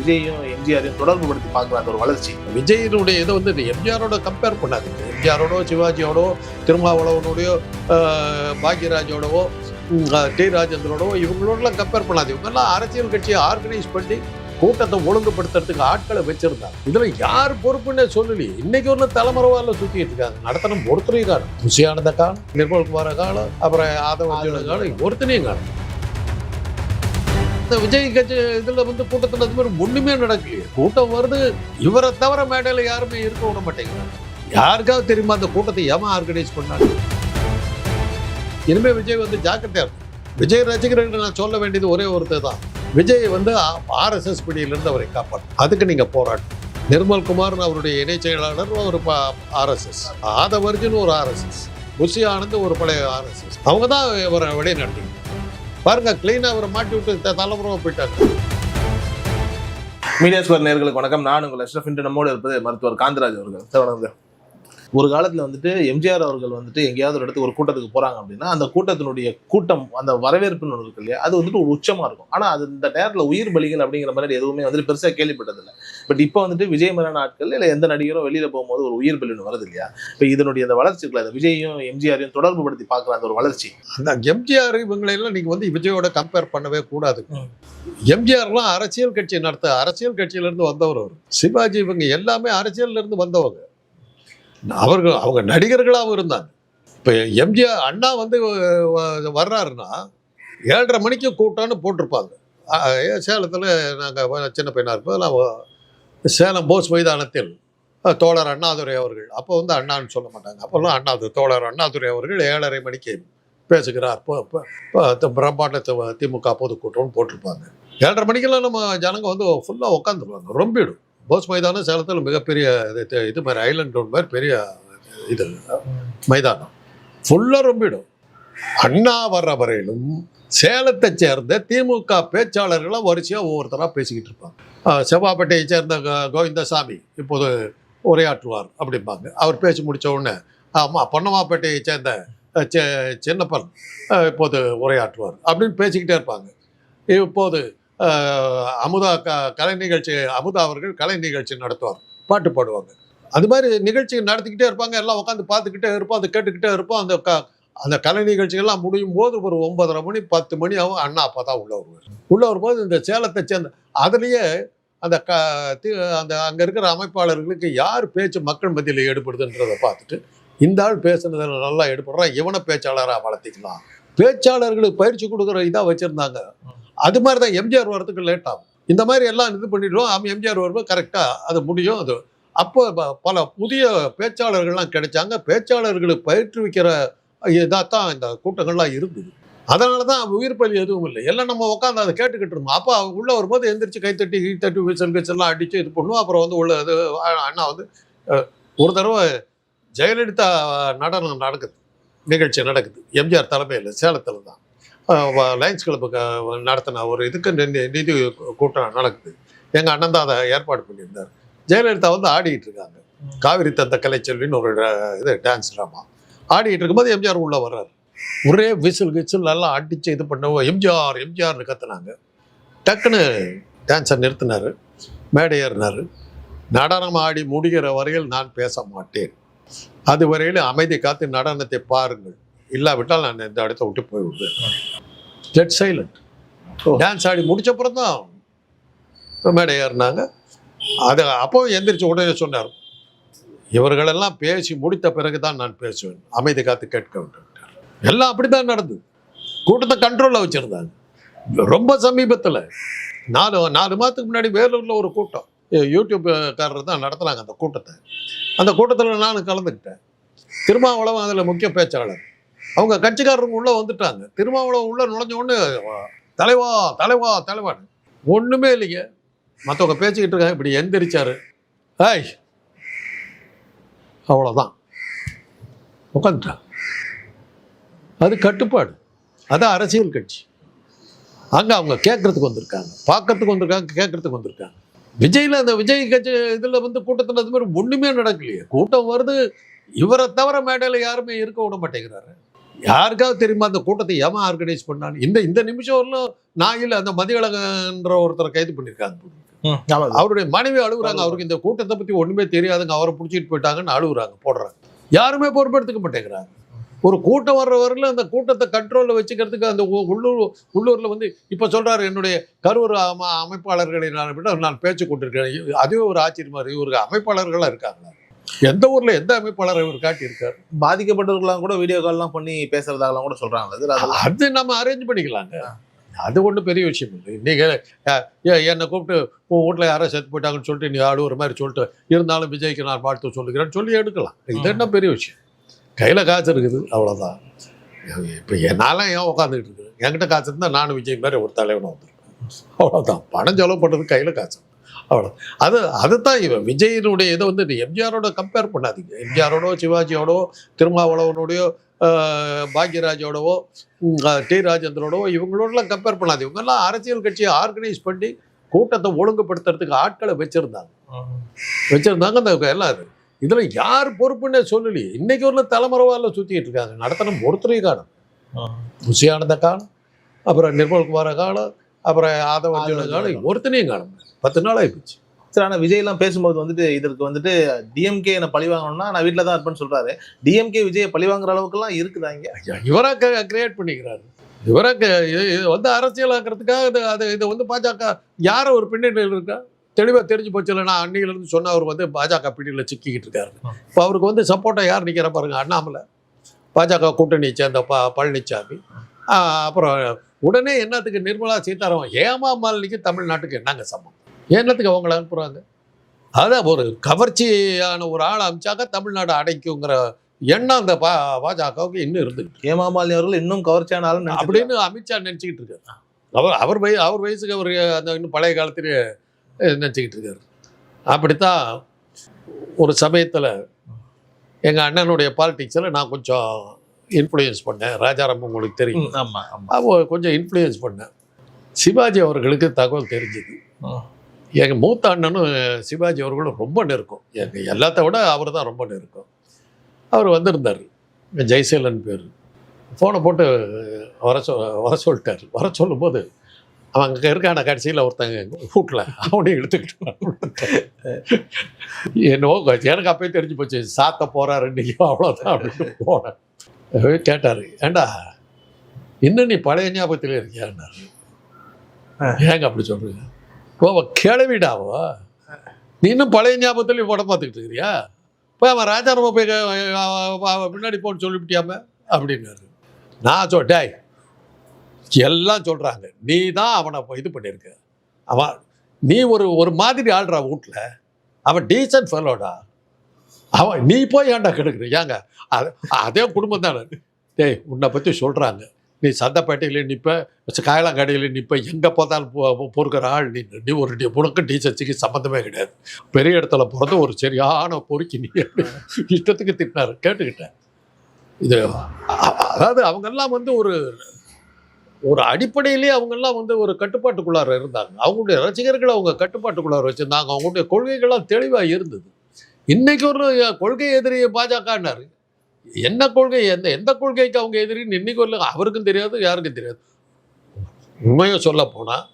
விஜயும் எம்ஜிஆரையும் தொடர்பு படுத்தி பார்க்குற அந்த ஒரு வளர்ச்சி. விஜயனுடைய இதை வந்து எம்ஜிஆரோட கம்பேர் பண்ணாது. எம்ஜிஆரோடோ சிவாஜியோடோ திருமாவளவனுடையோ பாக்யராஜோடவோ டி ராஜேந்திரோடவோ இவங்களோடலாம் கம்பேர் பண்ணாது. இவங்கெல்லாம் அரசியல் கட்சியை ஆர்கனைஸ் பண்ணி கூட்டத்தை ஒழுங்குபடுத்துறதுக்கு ஆட்களை வச்சிருந்தாங்க. இதுல யார் பொறுப்புன்னே சொல்லலையே இன்னைக்கு ஒரு தலைமுறைவால சுத்திட்டு இருக்காங்க. நடத்தணும் ஒருத்தரையும் காணும். ருசியானந்த காலம் நிர்மல் குமார காலம் அப்புறம் ஆதவ காலம் ஒருத்தனையும் காணும். இந்த விஜய் கட்சி இதில் வந்து கூட்டத்தில் அது மாதிரி ஒன்றுமே நடக்கலையே. கூட்டம் வருது. இவரை தவிர மேடையில் யாருமே இருக்க விட மாட்டேங்கிறாங்க யாருக்காவது தெரியுமா அந்த கூட்டத்தை ஏமா ஆர்கனைஸ் பண்ணாங்க? இனிமேல் விஜய் வந்து ஜாக்கிரதையா இருக்கும் விஜய் ரசிகர்கள் நான் சொல்ல வேண்டியது ஒரே ஒருத்தர் தான். விஜய் வந்து ஆர்எஸ்எஸ் பிடியிலிருந்து அவரை காப்பாற்றும். அதுக்கு நீங்கள் போராட்டம் நிர்மல் குமார்னு அவருடைய இணைச் செயலாளர் ஒரு ஆர்எஸ்எஸ் ஆதவர்ஜுன் ஒரு ஆர்எஸ்எஸ் புஷி ஆனந்த் ஒரு பழைய ஆர்எஸ்எஸ் அவங்க தான் இவரை வெளியே நடத்திங்க பாருங்க கிளீனா அவரை மாட்டி விட்டு தலைமுறை போயிட்டாங்க. மீடியா ஸ்கொயர் நேர்களுக்கு வணக்கம். நான் உங்கள் அஷ்ரஃப் இன்று நம்மோடு இருப்பது மருத்துவர் காந்தராஜ் அவர்கள். சார் வணக்கம் ஒரு காலத்துல வந்துட்டு எம்ஜிஆர் அவர்கள் வந்துட்டு எங்கேயாவது ஒரு இடத்துக்கு ஒரு கூட்டத்துக்கு போறாங்க அப்படின்னா அந்த கூட்டத்தினுடைய கூட்டம் அந்த வரவேற்புன்னு ஒன்று இருக்கு இல்லையா? அது வந்துட்டு ஒரு உச்சமா இருக்கும். ஆனா அது இந்த நேரத்துல உயிர் பலிகள் அப்படிங்கிற மாதிரி எதுவுமே வந்துட்டு பெருசா கேள்விப்பட்டதில்லை. பட் இப்போ வந்துட்டு விஜய் மாதிரியான ஆட்கள் இல்லை எந்த நடிகரும் வெளியில போகும்போது ஒரு உயிர் பலின்னு வருது இல்லையா? இப்போ இதனுடைய அந்த வளர்ச்சிக்குள்ள அந்த விஜயும் எம்ஜிஆரையும் தொடர்பு படுத்தி பார்க்குற அந்த ஒரு வளர்ச்சி. அந்த எம்ஜிஆர் இவங்களை எல்லாம் நீங்க வந்து விஜயோட கம்பேர் பண்ணவே கூடாது. எம்ஜிஆர்லாம் அரசியல் கட்சி நடத்த அரசியல் கட்சியில இருந்து வந்தவர் அவர். சிவாஜி இவங்க எல்லாமே அரசியல்ல இருந்து வந்தவங்க. அவர்கள் அவங்க நடிகர்களாகவும் இருந்தாங்க. இப்போ எம்ஜிஆர் அண்ணா வந்து வ- வர்றாருன்னா ஏழரை மணிக்கு கூட்டம்னு போட்டிருப்பாங்க. சேலத்தில் நாங்கள் சின்ன பையனாக இருப்போம். நான் சேலம் போஸ் மைதானத்தில் தோழர் அண்ணாதுரை அவர்கள். அப்போ வந்து அண்ணான்னு சொல்ல மாட்டாங்க. அப்போல்லாம் அண்ணாது தோழர் அண்ணாதுரை அவர்கள் ஏழரை மணிக்கு பேசுகிறார். இப்போ இப்போ இப்போ பிரம்மாண்ட திமுக பொதுக்கூட்டம்னு போட்டிருப்பாங்க. ஏழரை மணிக்கெல்லாம் நம்ம ஜனங்க வந்து ஃபுல்லாக உட்காந்துருவாங்க ரொம்பிடும் போஸ் மைதானம் சேலத்தில் மிகப்பெரிய இது- இது- மாதிரி ஐலண்ட் ரோட் மாதிரி பெரிய இது மைதானம். ஃபுல்லாக ரொம்பிடும் அண்ணா வர்ற வரையிலும் சேலத்தை சேர்ந்த திமுக பேச்சாளர்களாக வரிசையாக ஒவ்வொருத்தராக பேசிக்கிட்டு இருப்பாங்க. செவ்வாப்பேட்டையை சேர்ந்த க- கோவிந்தசாமி இப்போது உரையாற்றுவார் அப்படிம்பாங்க. அவர் பேசி முடித்த உடனே ஆமாம் பொன்னமாப்பேட்டையை சேர்ந்த செ- சின்னப்பன் இப்போது உரையாற்றுவார் அப்படின்னு பேசிக்கிட்டே இருப்பாங்க. இப்போது அமுதா க கலை நிகழ்ச்சி அமுதா அவர்கள் கலை நிகழ்ச்சி நடத்துவார். பாட்டு பாடுவாங்க. அது மாதிரி நிகழ்ச்சி நடத்திக்கிட்டே இருப்பாங்க. எல்லாம் உட்காந்து பார்த்துக்கிட்டே இருப்போம். அதை கேட்டுக்கிட்டே இருப்போம். அந்த க அந்த கலை நிகழ்ச்சிகள்லாம் முடியும் போது ஒரு ஒன்பதரை மணி பத்து மணி ஆகும். அண்ணா அப்போ தான் உள்ள வருவார். உள்ள வரும்போது இந்த சேலத்தை சேர்ந்த அதுலேயே அந்த க அந்த அங்கே இருக்கிற அமைப்பாளர்களுக்கு யார் பேச்சு மக்கள் மத்தியில் ஈடுபடுதுன்றதை பார்த்துட்டு இந்த ஆள் பேசுனதில் நல்லா ஈடுபடுறான். இவனை பேச்சாளராக வளர்த்திக்கலாம். பேச்சாளர்களுக்கு பயிற்சி கொடுக்குற இதாக வச்சுருந்தாங்க. அது மாதிரி தான் எம்ஜிஆர் வரதுக்கு லேட் ஆகும். இந்த மாதிரி எல்லாம் இது பண்ணிடுவோம் அவன் எம்ஜிஆர் வரும்போது கரெக்டாக அது முடியும். அது அப்போ ப- பல புதிய பேச்சாளர்கள்லாம் கிடைச்சாங்க. பேச்சாளர்களுக்கு பயிற்றுவிக்கிற இதாக தான் இந்த கூட்டங்கள்லாம் இருந்தது. அதனால தான் உயிர் பலி எதுவும் இல்லை. எல்லாம் நம்ம உட்காந்து அதை கேட்டுக்கிட்டு இருந்தோம். அப்போ உள்ளே வரும்போது எந்திரிச்சு கை தட்டி தட்டி விசல் விசல்லாம் அடிச்சு இது பண்ணுவோம். அப்புறம் வந்து உள்ள இது அண்ணா வந்து ஒரு தடவை ஜெயலலிதா நடனம் நடக்குது. நிகழ்ச்சி நடக்குது. எம்ஜிஆர் தலைமையில் சேலத்தில் தான் லயன்ஸ் கிளப்புக்கு நடத்தின ஒரு இதுக்கு நிதி கூட்டம் நடக்குது. எங்கள் அண்ணன் தான் அதை ஏற்பாடு பண்ணியிருந்தார். ஜெயலலிதா வந்து ஆடிக்கிட்டு இருக்காங்க. காவிரி தந்த கலைச்செல்வின்னு ஒரு இது டான்ஸ் ட்ராமா ஆடிக்கிட்டு இருக்கும்போது எம்ஜிஆர் உள்ளே வர்றாரு. ஒரே விசில் கிசில் எல்லாம் அடித்து இது பண்ண எம்ஜிஆர் எம்ஜிஆர்னு கத்துனாங்க. டக்குன்னு டான்ஸை நிறுத்தினார். மேடை ஏறினார். நடனம் ஆடி முடிகிற வரையில் நான் பேச மாட்டேன். அது வரையில் அமைதி காத்து நடனத்தை பாருங்கள். இல்லாவிட்டால் நான் இந்த இடத்த விட்டு போய் விடுவேன் டெட் சைலண்ட். டான்ஸ் ஆடி முடிச்சப்புறம் தான் மேடை ஏறினாங்க. அது அப்போ எந்திரிச்சு உடனே சொன்னார் இவர்களெல்லாம் பேசி முடித்த பிறகு தான் நான் பேசுவேன். அமைதி காத்து கேட்க வேண்டும். எல்லாம் அப்படித்தான் நடந்தது. கூட்டத்தை கண்ட்ரோலில் வச்சுருந்தாங்க. ரொம்ப சமீபத்தில் நாலு நாலு மாதத்துக்கு முன்னாடி வேலூரில் ஒரு கூட்டம். யூடியூப்காரர் தான் நடத்துனாங்க அந்த கூட்டத்தை. அந்த கூட்டத்தில் நானும் கலந்துக்கிட்டேன். திருமாவளவன் அதில் முக்கிய பேச்சாளர். அவங்க கட்சிக்காரங்க உள்ளே வந்துட்டாங்க. திருமாவளவன் உள்ளே நுழைஞ்ச உடனே தலைவா தலைவா தலைவான்னு. ஒன்றுமே இல்லைங்க. மற்றவங்க பேசிக்கிட்டு இருக்காங்க. இப்படி எந்திரிச்சாரு. ஏய் அவ்வளோதான் உட்காந்துட்டான் அது கட்டுப்பாடு. அது அரசியல் கட்சி. அங்கே அவங்க கேட்கறதுக்கு வந்திருக்காங்க. பார்க்கறதுக்கு வந்திருக்காங்க கேட்கறதுக்கு வந்திருக்காங்க. விஜயில் அந்த விஜய் கட்சி இதில் வந்து கூட்டத்தில் அது மாதிரி ஒன்றுமே நடக்கலையே. கூட்டம் வருது. இவரை தவிர மேடையில் யாருமே இருக்க விட மாட்டேங்கிறாரு. யாருக்காவது தெரியுமா அந்த கூட்டத்தை ஏமா ஆர்கனைஸ் பண்ணான்னு? இந்த இந்த நிமிஷம் வரலும் நான் இல்லை அந்த மதியழகன்ற ஒருத்தரை கைது பண்ணியிருக்காங்க. அவருடைய மனைவி அழுகுறாங்க. அவருக்கு இந்த கூட்டத்தை பத்தி ஒண்ணுமே தெரியாதுங்க. அவரை பிடிச்சிட்டு போயிட்டாங்கன்னு அழுகுறாங்க போடுறாங்க. யாருமே பொறுப்பெடுத்துக்க மாட்டேங்கிறாங்க. ஒரு கூட்டம் வர்ற வரையில அந்த கூட்டத்தை கண்ட்ரோல்ல வச்சுக்கிறதுக்கு அந்த உள்ளூர் உள்ளூர்ல வந்து இப்ப சொல்றாரு என்னுடைய கரூர் அம- அமைப்பாளர்களை நான் நான் பேச்சு கொண்டிருக்கிறேன். அதுவே ஒரு ஆச்சரியமா இருக்கு. இவருக்கு அமைப்பாளர்களா இருக்காங்களா? எந்த ஊர்ல எந்த அமைப்பாளர் இவர் காட்டியிருக்காரு? பாதிக்கப்பட்டவர்களாம் கூட வீடியோ கால்லாம் பண்ணி பேசுறதாகலாம் கூட சொல்றாங்க. அது நம்ம அரேஞ்ச் பண்ணிக்கலாங்க. அது ஒன்றும் பெரிய விஷயம் இல்லை. ஏ- என்னை கூப்பிட்டு உன் வீட்டில் யாரோ செத்து போயிட்டாங்கன்னு சொல்லிட்டு நீ ஆடுற மாதிரி சொல்லிட்டு இருந்தாலும் விஜய்க்கு நான் வாழ்த்து சொல்லுகிறேன்னு சொல்லி எடுக்கலாம். இது என்ன பெரிய விஷயம்? கையில் காசு இருக்குது அவ்வளோதான் இப்போ என்னால் ஏன் உட்காந்துக்கிட்டு இருக்குது என்கிட்ட காசு இருந்தால் நானும் விஜய் மாதிரி ஒரு தலைவனை வந்திருக்கேன் அவ்வளோதான் பணம் செலவு பண்ணுறது கையில் காசு. அவ்வளோ அது அதுதான் இவன். விஜயினுடைய இதை வந்து எம்ஜிஆரோட கம்பேர் பண்ணாதீங்க. எம்ஜிஆரோடோ சிவாஜியோடோ திருமாவளவனோடையோ பாக்யராஜோடவோ டி ராஜேந்திரோடவோ இவங்களோடலாம் கம்பேர் பண்ணாது இவங்கெல்லாம் அரசியல் கட்சியை ஆர்கனைஸ் பண்ணி கூட்டத்தை ஒழுங்குபடுத்துறதுக்கு ஆட்களை வச்சிருந்தாங்க. வச்சிருந்தாங்க அந்த எல்லாம் இது. இதுல யார் பொறுப்புன்னே சொல்லலையே. இன்னைக்கு ஒரு தலைமுறைவால சுத்திட்டு இருக்காங்க. நடத்தணும் ஒருத்தரையும் காணும். புசியானந்த காணும். அப்புறம் நிர்மல்குமார காலம் அப்புறம் ஆதவர்ஜுன காலம் ஒருத்தனையும் காணும். பத்து நாள் ஆயிப்போச்சு. சார் ஆனா விஜய் எல்லாம் பேசும்போது வந்துட்டு இதற்கு வந்துட்டு டிஎம்கே என்ன பழி வாங்கணும்னா நான் வீட்டில் தான் இருப்பேன்னு சொல்றாரு. டிஎம்கே விஜயை பழி வாங்குற அளவுக்குலாம் இருக்குதா இங்க? ஐயா, இவரா கிரியேட் பண்ணிக்கிறாரு. இவரா க- இது வந்து அரசியலாக்குறதுக்காக இது அது இது வந்து பாஜக யார ஒரு பின்னணியில் இருக்கா? தெளிவாக தெரிஞ்சு போச்சு இல்லை நான் அன்னையிலேருந்து சொன்ன அவர் வந்து பாஜக பிடியில் சிக்கிக்கிட்டு இருக்காரு. இப்போ அவருக்கு வந்து சப்போர்ட்டாக யார் நிற்கிற பாருங்க அண்ணாமலை. பாஜக கூட்டணி சேர்ந்த ப பழனிசாமி அப்புறம் உடனே என்னத்துக்கு நிர்மலா சீதாராமன் ஏமா மாலினிக்கு தமிழ்நாட்டுக்கு என்னங்க சம்பந்தம்? என்னத்துக்கு அவங்கள அனுப்புகிறாங்க அதான் ஒரு கவர்ச்சியான ஒரு ஆள் அமிச்சாக்க தமிழ்நாடு அடைக்குங்கிற எண்ணம் அந்த பா பாஜகவுக்கு இன்னும் இருந்துகிட்டு ஹேமாமாலினி அவர்கள் இன்னும் கவர்ச்சியான ஆளுன்னு நினைச்சிட்டு அப்படின்னு அமித்ஷா நினச்சிக்கிட்டு இருக்காரு. அவர் அவர் வய அவர் வயசுக்கு அவர் அந்த இன்னும் பழைய காலத்திலே நினச்சிக்கிட்டு இருக்காரு. அப்படித்தான் ஒரு சமயத்தில் எங்கள் அண்ணனுடைய பாலிடிக்ஸில் நான் கொஞ்சம் இன்ஃப்ளூயன்ஸ் பண்ணேன். ராஜாராம் உங்களுக்கு தெரியும். ம், ஆமா ஆமா. அப்போ கொஞ்சம் இன்ஃப்ளூயன்ஸ் பண்ணேன். சிவாஜி அவர்களுக்கு தகவல் தெரிஞ்சுது. எங்கள் மூத்த அண்ணனும் சிவாஜி அவர்களும் ரொம்ப நெருக்கம். எங்கள் எல்லாத்த விட அவர் தான் ரொம்ப நெருக்கம். அவர் வந்திருந்தார். ஜெய்சேலன் பேர். ஃபோனை போட்டு வர சொ வர சொல்லிட்டார். வர சொல்லும்போது அவன் அங்கே இருக்கான கடைசியில் ஒருத்தங்க வீட்டில் அவனையும் எடுத்துக்கிட்டு என்னவோ எனக்கு அப்பயே தெரிஞ்சு போச்சு. சாத்த போறாரு இன்னைக்கு அவ்வளோதான் அப்படின்னு போனேன். கேட்டார் ஏண்டா இன்னும் நீ பழைய ஞாபகத்தில் இருக்கியான்னாரு? ஏங்க அப்படி சொல்றீங்க? ஓ அவ கிளவிடாவோ? நீ இன்னும் பழைய ஞாபகத்துலேயும் படம் பார்த்துக்கிட்டு இருக்கிறியா? போய் அவன் ராஜாராம போய் அவ- பின்னாடி போன்னு சொல்லிவிட்டியாம? அப்படின்னாரு நான் சொல் டேய் எல்லாம் சொல்கிறாங்க நீ தான் அவனை இது பண்ணியிருக்க. அவன் நீ ஒரு ஒரு மாதிரி ஆள்றா வீட்டில் அவன் டீசன்ட் ஃபெல்லோடா அவன் நீ போய் ஏன்டா கெடுக்குற? ஏங்க? அது அதே குடும்பம் தானே. டேய் உன்னை பற்றி சொல்கிறாங்க நீ சந்தைப்பேட்டையில் நிற்ப காயலாங்கடையில் நிற்ப எங்கே பார்த்தாலும் பொறுக்கிற ஆள் நீ நீ ஒரு டி- உனக்கு டீச்சர்ஸுக்கு சம்மந்தமே கிடையாது. பெரிய இடத்துல பிறந்து ஒரு சரியான பொறுக்கி நீ இஷ்டத்துக்கு திட்டினார்? கேட்டுக்கிட்டேன். இது அதாவது அவங்கெல்லாம் வந்து ஒரு ஒரு அடிப்படையிலேயே அவங்கெல்லாம் வந்து ஒரு கட்டுப்பாட்டுக்குள்ளார இருந்தாங்க. அவங்களுடைய ரசிகர்களை அவங்க கட்டுப்பாட்டுக்குள்ளார வச்சுருந்தாங்க. அவங்களுடைய கொள்கைகள்லாம் தெளிவாக இருந்தது. இன்னைக்கு ஒரு கொள்கை எதிரி பாஜகன்னாரு. என்ன கொள்கை? எந்த எந்த கொள்கைக்கு அவங்க எதிரின்னு இன்னைக்கு வரல அவருக்கும் தெரியாது யாருக்கும் தெரியாது. உண்மையை சொல்ல போனால்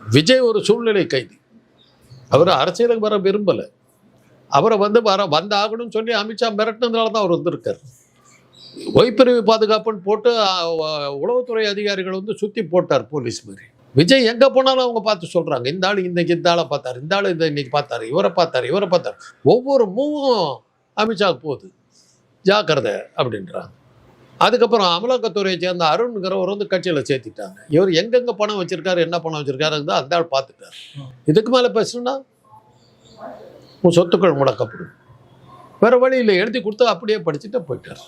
விஜய் ஒரு சூழ்நிலை கைதி. அவர் அரசியலுக்கு வர விரும்பலை. அவரை வந்து வர வந்தாகணும்னு சொல்லி அமித்ஷா மிரட்டினதுனால தான் அவர் வந்திருக்கார். ஒய்பிரிவு பாதுகாப்புன்னு போட்டு உளவுத்துறை அதிகாரிகள் வந்து சுற்றி போட்டார் போலீஸ் மாதிரி. விஜய் எங்கே போனாலும் அவங்க பார்த்து சொல்கிறாங்க இந்த ஆள் இன்றைக்கி இந்த ஆளை பார்த்தார் இந்த ஆள் இந்த இன்றைக்கி பார்த்தார் இவரை பார்த்தார் இவரை பார்த்தாரு. ஒவ்வொரு மூவும் அமித்ஷாவுக்கு போகுது. ஜாக்கிரதை அப்படின்றாங்க. அதுக்கப்புறம் அமலாக்கத்துறையை சேர்ந்த அருண்கிறவர் வந்து கட்சியில் சேர்த்திட்டாங்க. இவர் எங்கெங்கே பணம் வச்சுருக்காரு என்ன பணம் வச்சிருக்காரு தான் அந்த ஆள் பார்த்துட்டார். இதுக்கு மேலே பேசணுன்னா உன் சொத்துக்கள் முடக்கப்படும். வேறு வழியில் எழுதி கொடுத்து அப்படியே படிச்சுட்டு போயிட்டார்.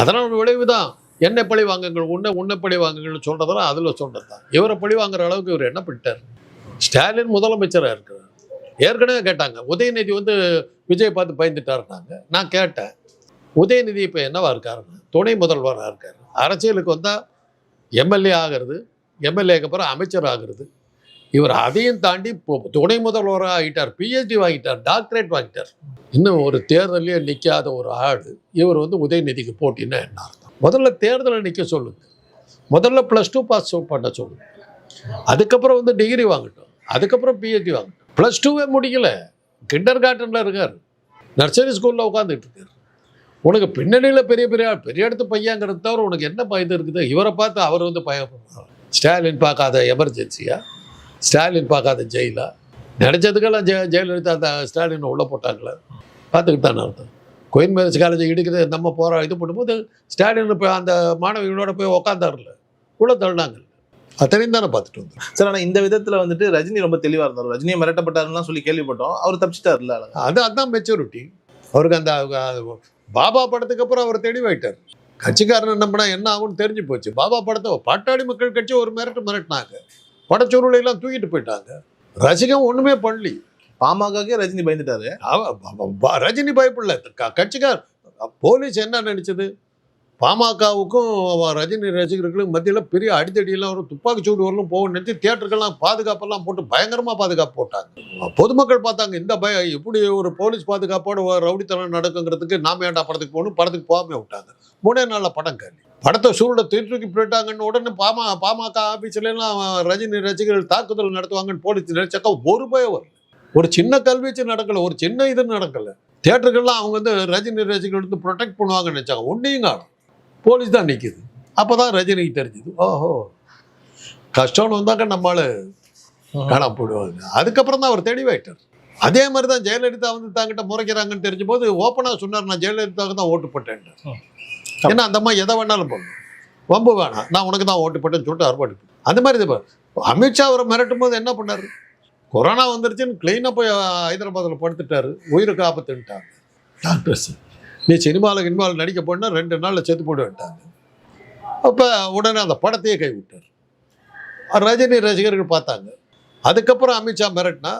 அதனால் விளைவு தான். என்னை பழி வாங்குங்கள் உன்னை உன்னை பழி வாங்குங்கள்னு சொல்கிறதெல்லாம் அதில் சொல்கிறது தான் இவரை பழி வாங்குற அளவுக்கு இவர் என்ன பண்ணிட்டார்? ஸ்டாலின் முதலமைச்சராக இருக்கிறார். ஏற்கனவே கேட்டாங்க உதயநிதி வந்து விஜய் பார்த்து பயந்துட்டாருனாங்க நான் கேட்டேன். உதயநிதி இப்போ என்னவா இருக்காருன்னு துணை முதல்வராக இருக்கார். அரசியலுக்கு வந்தால் எம்எல்ஏ ஆகிறது எம்எல்ஏக்கு அப்புறம் அமைச்சர் ஆகிறது. இவர் அதையும் தாண்டி துணை முதல்வராக ஆகிட்டார் பிஹெச்டி வாங்கிட்டார் டாக்டரேட் வாங்கிட்டார். இன்னும் ஒரு தேர்தலையே நிற்காத ஒரு ஆடு இவர் வந்து உதயநிதிக்கு போட்டின்னா என்ன அர்த்தம்? முதல்ல தேர்தலில் நிற்க சொல்லுங்க. முதல்ல ப்ளஸ் டூ பாஸ் பண்ண சொல்லுங்க. அதுக்கப்புறம் வந்து டிகிரி வாங்கட்டும். அதுக்கப்புறம் பிஹெச்டி வாங்கட்டும். ப்ளஸ் டூவே முடிக்கல. கிண்டர் கார்டனில் இருக்கார் நர்சரி ஸ்கூலில் உட்காந்துட்டு இருக்கார். உனக்கு பின்னணியில் பெரிய பெரிய பெரிய இடத்து பையங்கிறது தவிர உனக்கு என்ன பயது இருக்குது? இவரை பார்த்து அவர் வந்து பயப்படுறார் ஸ்டாலின் பார்க்காத எமர்ஜென்சியா? ஸ்டாலின் பார்க்காத ஜெயிலா? நினச்சதுக்கெல்லாம் ஜெய ஜெயலலிதா அந்த ஸ்டாலின் உள்ளே போட்டாங்களே. பார்த்துக்கிட்டு தானே அர்த்தம். குயின் மேரேஜ் காலேஜ் இடிக்கிறது நம்ம போகிற இது பண்ணும்போது ஸ்டாலின் போய் அந்த மாணவிகளோட போய் உக்காந்தாருல உள்ள தள்ளினாங்க அத்தனையும் தானே பார்த்துட்டு வந்தோம். சார் ஆனா இந்த விதத்துல வந்துட்டு ரஜினி ரொம்ப தெளிவா இருந்தார். ரஜினியை மிரட்டப்பட்டாருன்னு சொல்லி கேள்விப்பட்டோம். அவர் அழகா அது அதான் மெச்சூரிட்டி அவருக்கு அந்த பாபா படத்துக்கு அப்புறம் அவர் தெளிவாயிட்டார் கட்சிக்காரன் நம்பினா என்ன ஆகும்னு தெரிஞ்சு போச்சு. பாபா படத்தை பாட்டாளி மக்கள் கட்சி ஒரு மிரட்டு மிரட்டினாங்க. படச்சொருளை எல்லாம் தூக்கிட்டு போயிட்டாங்க. ரசிகம் ஒண்ணுமே பண்ணலி. பாமகக்கே ரஜினி பயந்துட்டாரு. ரஜினி பயப்படல. கட்சிக்கார் போலீஸ் என்ன நினைச்சது? பாமகவுக்கும் ரஜினி ரசிகர்களுக்கும் மத்தியில் பெரிய அடித்தடியெல்லாம் வரும். துப்பாக்கி சூடு வரலும் போகும் நிறுத்தி தியேட்டருக்கெல்லாம் பாதுகாப்பெல்லாம் போட்டு பயங்கரமாக பாதுகாப்பு போட்டாங்க. பொதுமக்கள் பார்த்தாங்க இந்த பய இப்படி ஒரு போலீஸ் பாதுகாப்போட ரவுடித்தனம் நடக்குங்கிறதுக்கு நாம ஏன்டா படத்துக்கு போகணும்? படத்துக்கு போகாம விட்டாங்க. மூணே நாளில் படம் காலி. படத்தை சூழலை தூக்கி போயிட்டாங்கன்னு உடனே பாமா பாமக ஆஃபீஸ்லாம் ரஜினி ரசிகர்கள் தாக்குதல் நடத்துவாங்கன்னு போலீஸ் நினைச்சாக்கா ஒரு பயம் வரல. ஒரு சின்ன கல்வீச்சு நடக்கலை ஒரு சின்ன இது நடக்கலை. தியேட்டருக்கெல்லாம் அவங்க வந்து ரஜினி ரசிகர்கள் வந்து ப்ரொடெக்ட் பண்ணுவாங்கன்னு நினச்சாங்க. ஒன்றையும் காணும். போலீஸ் தான் நிற்கிது அப்பதான் ரஜினிக்கு தெரிஞ்சுது ஓஹோ. கஷ்டம்னு வந்தாக்க நம்மளால காணாம போயிடுவாங்க. அதுக்கப்புறம் தான் அவர் தெளிவாயிட்டார். அதே மாதிரி தான் ஜெயலலிதா வந்து தாங்கிட்ட முறைக்கிறாங்கன்னு தெரிஞ்ச போது ஓப்பனாக சொன்னார் நான் ஜெயலலிதாவுக்கு தான் ஓட்டு போட்டேன். ஏன்னா அந்த அம்மா எதை வேணாலும் பண்ணும். வம்பு வேணாம் நான் உனக்கு தான் ஓட்டு போட்டேன்னு சொல்லிட்டு அறுபாடு அந்த மாதிரி இது அமித்ஷா அவரை மிரட்டும் போது என்ன பண்ணாரு? கொரோனா வந்துருச்சுன்னு கிளீனாக போய் ஹைதராபாத்தில் படுத்துட்டாரு உயிருக்கு ஆபத்துன்ட்டாங்க. டாக்டர்ஸ் நீ சினிமாவில் கினிமாவில் நடிக்க போனால் ரெண்டு நாளில் செத்து போடுவேன்ட்டாங்க அப்போ உடனே அந்த படத்தையே கைவிட்டார். ரஜினி ரசிகர்கள் பார்த்தாங்க. அதுக்கப்புறம் அமித்ஷா மிரட்டினா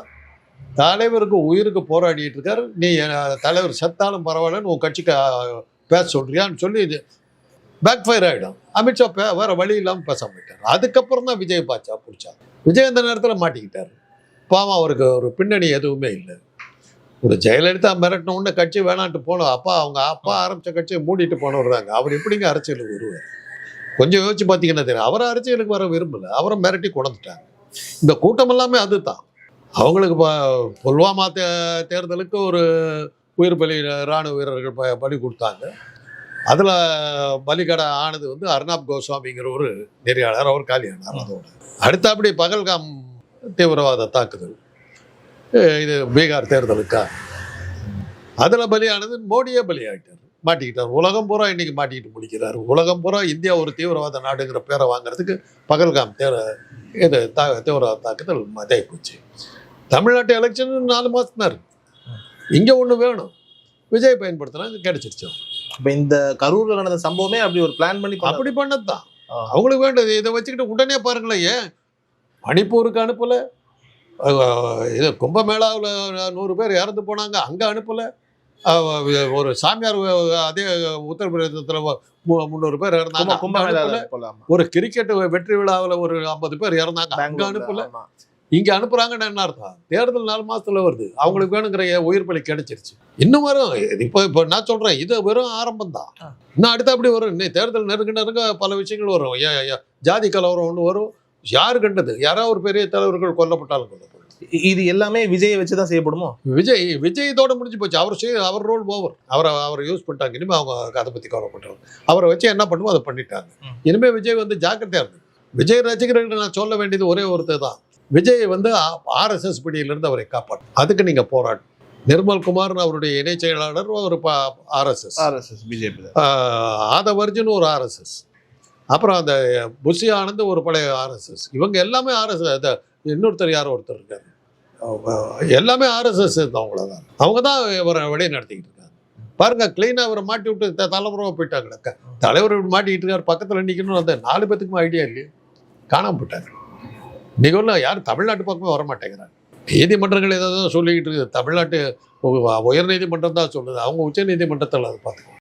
தலைவருக்கு உயிருக்கு போராடிட்டு இருக்காரு. நீ தலைவர் செத்தாலும் பரவாயில்லன்னு உன் கட்சிக்கு பேச சொல்றியான்னு சொல்லி இது பேக் ஃபயர் ஆகிடும் அமித்ஷா பே வேற வழி இல்லாமல் பேச போயிட்டார். அதுக்கப்புறம் தான் விஜய் பாச்சா பிடிச்சா விஜய் அந்த நேரத்தில் மாட்டிக்கிட்டார். பாவம் அவருக்கு ஒரு பின்னணி எதுவுமே இல்லை. ஒரு ஜெயலலிதா மிரட்டின கட்சி வேணான்ட்டு போனோம் அப்பா அவங்க அப்பா ஆரம்பித்த கட்சியை மூடிட்டு போனவர்றாங்க. அவர் எப்படிங்க அரசியலுக்கு வருவார்? கொஞ்சம் யோசிச்சு பார்த்தீங்கன்னா தெரியும். அவரை அரசியலுக்கு வர விரும்பலை. அவரை மிரட்டி கொண்டுட்டாங்க இந்த கூட்டம் எல்லாமே அதுதான். அவங்களுக்கு இப்போ புல்வாமா தே தேர்தலுக்கு ஒரு உயிர் பலி இராணுவ வீரர்கள் ப பலி கொடுத்தாங்க. அதில் பலிகடை ஆனது வந்து அர்ணாப் கோஸ்வாமிங்கிற ஒரு நெறியாளர். அவர் காலியானார் அதோட. அடுத்தபடி பகல்காம் தீவிரவாத தாக்குதல். இது பீகார் தேர்தலுக்கா? அதில் பலியானது மோடியே பலியாயிட்டார். மாட்டிக்கிட்டார். உலகம் பூரா இன்னைக்கு மாட்டிக்கிட்டு முடிக்கிறார். உலகம் பூரா இந்தியா ஒரு தீவிரவாத நாடுங்கிற பேரை வாங்குறதுக்கு பகல்காம் தேர இது தா தீவிரவாத தாக்குதல் மதியாகி போச்சு. தமிழ்நாட்டு எலெக்ஷன் நாலு மாதம் தான் இருக்கு இங்கே ஒன்று வேணும். விஜய் பயன்படுத்தினா கிடைச்சிருச்சு. இப்ப இந்த கரூர்ல நடந்த சம்பவமே அப்படி ஒரு பிளான் பண்ணி அப்படி பண்ணதுதான் ஆ. அவங்களுக்கு வேண்டது. இதை வச்சுக்கிட்டு உடனே பாருங்களேன் மணிப்பூருக்கு அனுப்பல. இது கும்பமேளாவில் நூறு பேர் இறந்து போனாங்க. அங்கே அனுப்பல. ஒரு சாமியார் அதே உத்தரப்பிரதேசத்தில் முந்நூறு பேர் இறந்தாங்க. ஒரு கிரிக்கெட் வெற்றி விழாவில் ஒரு ஐம்பது பேர் இறந்தாங்க. அங்கே அனுப்பல. இங்க அனுப்புறாங்கன்னு என்ன அர்த்தம்? தேர்தல் நாலு மாசத்துல வருது. அவங்களுக்கு வேணுங்கிற உயிர் பலி கிடைச்சிருச்சு. இன்னும் வரும். இப்போ இப்போ நான் சொல்றேன். இது வெறும் ஆரம்பம் தான். இன்னும் அடுத்து அப்படி வரும். இன்னும் தேர்தல் நெருங்க நெருங்க பல விஷயங்கள் வரும். ஜாதி கலவரம் ஒன்று வரும். யாரு கண்டது யாராவது ஒரு பெரிய தலைவர்கள் கொல்லப்பட்டாலும் கொல்லப்படும் இது எல்லாமே விஜயை வச்சுதான் செய்யப்படுமோ? விஜய் விஜய் இதோட முடிஞ்சு போச்சு. அவர் செய்ய அவர் ரோல் ஓவர். அவரை அவரை யூஸ் பண்ணிட்டாங்க. இனிமேல் அவங்க அதை பற்றி கவலைப்பட்டாங்க அவரை வச்சு என்ன பண்ணுமோ அதை பண்ணிட்டாங்க. இனிமேல் விஜய் வந்து ஜாக்கிரதையா இருக்கு. விஜய் ரசிகர்கள் நான் சொல்ல வேண்டியது ஒரே ஒருத்தர் தான். விஜய் வந்து ஆர்எஸ்எஸ் பிடியிலிருந்து அவரை காப்பாற்றும். அதுக்கு நீங்க போராடணும் நிர்மல் குமார்னு அவருடைய இணைச் செயலாளர் ஒரு ஆர்எஸ்எஸ் ஆர்எஸ்எஸ் பிஜேபி ஆதவர்ஜுன் ஒரு ஆர்எஸ்எஸ் அப்புறம் அந்த புஷி ஆனந்த் ஒரு பழைய ஆர்எஸ்எஸ் இவங்க எல்லாமே ஆர்எஸ்எஸ் இன்னொருத்தர் யாரோ ஒருத்தர் இருக்காரு. எல்லாமே ஆர்எஸ்எஸ் அவங்கள தான். அவங்க தான் இவரை வழி நடத்திக்கிட்டு இருக்காங்க. பாருங்க கிளீனாக அவரை மாட்டி விட்டு த- போயிட்டாங்க. தலைவர் இப்படி மாட்டிக்கிட்டு இருக்காரு. பக்கத்தில் நிற்கணும்னு அந்த நாலு பேத்துக்குமே ஐடியா இல்லையே. காணாம போயிட்டாங்க இன்றைக்கி ஒன்றும் யாரும் தமிழ்நாட்டு பக்கமே வரமாட்டேங்கிறாங்க நீதிமன்றங்கள் ஏதாவது சொல்லிக்கிட்டு இருக்குது. தமிழ்நாட்டு உயர்நீதிமன்றம் தான் சொல்லுது. அவங்க உச்ச நீதிமன்றத்தில் அதை பார்த்துக்கணும்